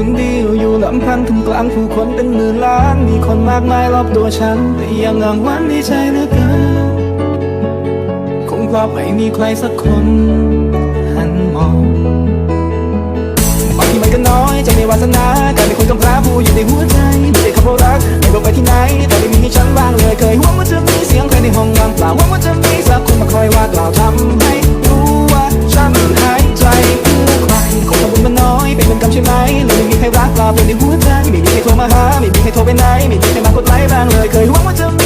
คนเดียวอยู่ลำพังท่ามกลางผู้คนเป็นหมื่นล้าน มีคนมากมายรอบตัวฉัน แต่ยังอ้างว้างในใจเหลือเกินคงเพราไม่มีใครสักคนหันมองบางทีมันก็น้อยใจในวาสนากลายเป็นคนกำพร้าผู้อยู่ในหัวใจไม่ได้คำว่ารักไม่บอกไปที่ไหนแต่ไม่มีให้ฉันบ้างเลยเคยหวังว่าจะมีเสียงใครในห้องว่างเปล่าหวังว่าจะ มีใครรักเราเป็นในหัวใจไม่มีใครโทรมาหาไม่มีใครโทรไปไหนไม่มีใครมากดไลค์บ้างเลยเคยหวังว่าจะมี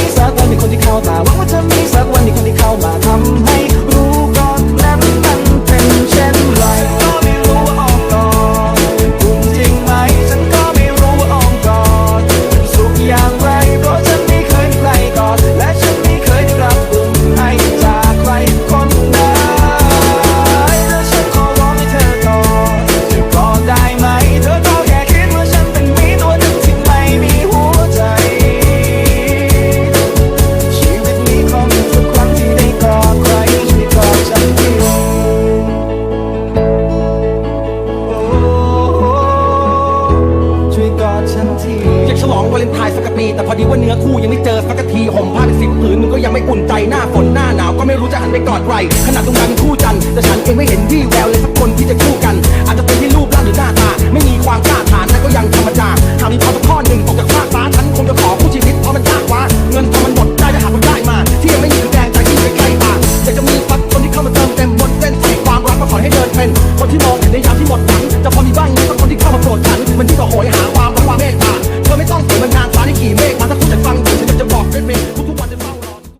อยากฉลองวาเลนไทน์สักปี แต่พอดีว่าเนื้อคู่ยังไม่เจอสักทีห่มผ้าเป็นสิบผืนมึงก็ยังไม่อุ่นใจหน้าฝนหน้าหนาวก็ไม่รู้จะหันไปกอดใครขนาดตรงนั้นคู่จันทร์แต่ฉันเองไม่เห็นวี่แววเลยสักคนที่จะคู่กัน อาจจะเป็นที่รูปร่างหรือหน้าตา ไม่มีความกล้าฐานแต่ก็ยังธรรมดาหากมีพอสักข้อหนึ่งตกจากฟากฟ้าฉันคงจะขอคู่ชีวิตเพราะมันยากว่าเงินทองมันหมดได้แต่หากมันได้มา ที่ยังไม่มีแรงใจที่ใกล้ๆตาอยากจะมีสักคนที่เข้ามาเติมเต็มบนเส้นทางความรักก็ขอให้เดินเป็นคนที่มองเห็นในยามที่หมด